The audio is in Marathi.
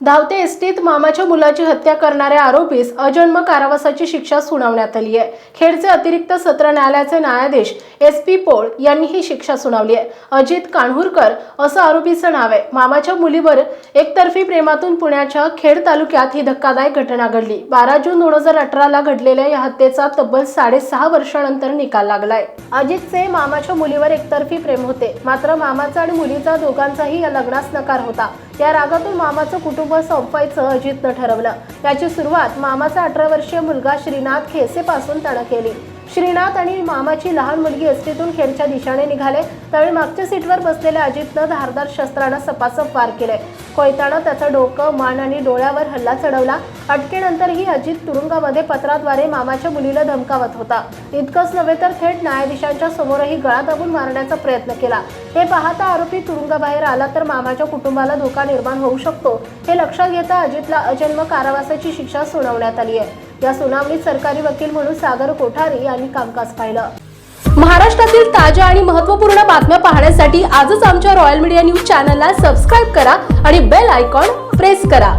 धावते एसटीत मामाच्या मुलाची हत्या करणाऱ्या आरोपीस अजन्म कारावासाची शिक्षा सुनावण्यात आली आहे. खेडचे अतिरिक्त सत्र न्यायालयाचे न्यायाधीश एस पी पोळ यांनी ही शिक्षा सुनावली आहे. अजित कान्हूरकर असं आरोपीचं नाव आहे. मामाच्या मुलीवर एकतर्फी प्रेमातून पुण्याच्या खेड तालुक्यात ही धक्कादायक घटना घडली. बारा जून दोन हजार अठराला घडलेल्या या हत्येचा तब्बल साडेसहा वर्षानंतर निकाल लागलाय. अजितचे मामाच्या मुलीवर एकतर्फी प्रेम होते. मात्र मामाचा आणि मुलीचा दोघांचाही या लग्नास नकार होता. या रागातून मामाचं कुटुंब संपवायचं अजितनं ठरवलं. याची सुरुवात मामाचा अठरा वर्षीय मुलगा श्रीनाथ खेसेपासून त्यानं केली श्रीनाथ आणि मामाची लहान मुलगी एसटीतून खेडच्या दिशेने निघाले. त्यावेळी मागच्या सीटवर बसलेल्या अजितनं धारदार शस्त्रानं सपासप वार केले कोयतानं त्याचं डोकं मान आणि डोळ्यावर हल्ला चढवला. अटकेनंतरही अजित तुरुंगामध्ये पत्राद्वारे मामाच्या मुलीला धमकावत होता. इतकंच नव्हे तर थेट न्यायाधीशांच्या समोरही गळा दाबून मारण्याचा प्रयत्न केला. हे पाहता आरोपी तुरुंगाबाहेर आला तर मामाच्या कुटुंबाला धोका निर्माण होऊ शकतो. हे लक्षात घेता अजितला अजन्म कारावासाची शिक्षा सुनावण्यात आली आहे. या सुनावणीत सरकारी वकील म्हणून सागर कोठारी यांनी कामकाज पाहिलं. महाराष्ट्रातील ताज्या आणि महत्त्वपूर्ण बातम्या पाहण्यासाठी आजच आमच्या रॉयल मीडिया न्यूज चॅनलला सबस्क्राईब करा आणि बेल आयकॉन प्रेस करा.